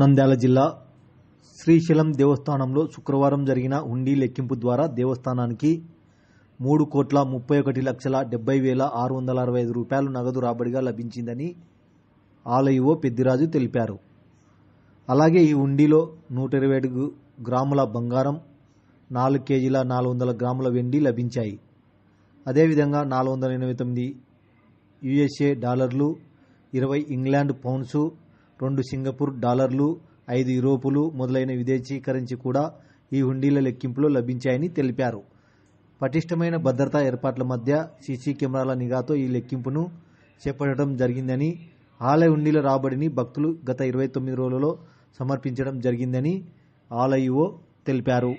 నంద్యాల జిల్లా శ్రీశైలం దేవస్థానంలో శుక్రవారం జరిగిన హుండీ లెక్కింపు ద్వారా దేవస్థానానికి మూడు కోట్ల ముప్పై ఒకటి లక్షల డెబ్బై వేల ఆరు వందల అరవై ఐదు రూపాయలు నగదు రాబడిగా లభించిందని ఆలయో పెద్దిరాజు తెలిపారు. అలాగే ఈ హుండీలో నూట ఇరవై ఏడు గ్రాముల బంగారం నాలుగు కేజీల నాలుగు వందల గ్రాముల వెండి లభించాయి. అదేవిధంగా నాలుగు వందల ఎనభై తొమ్మిది యుఎస్ఏ డాలర్లు ఇరవై ఇంగ్లాండ్ పౌండ్సు రెండు సింగపూర్ డాలర్లు ఐదు యూరోపులు మొదలైన విదేశీ కరెన్సీ కూడా ఈ హుండీల లెక్కింపులో లభించాయని తెలిపారు. పటిష్టమైన భద్రతా ఏర్పాట్ల మధ్య సీసీ కెమెరాల నిఘాతో ఈ లెక్కింపును చేపట్టడం జరిగిందని ఆలయ హుండీల రాబడిని భక్తులు గత ఇరవై తొమ్మిది రోజులలో సమర్పించడం జరిగిందని ఆలయో తెలిపారు.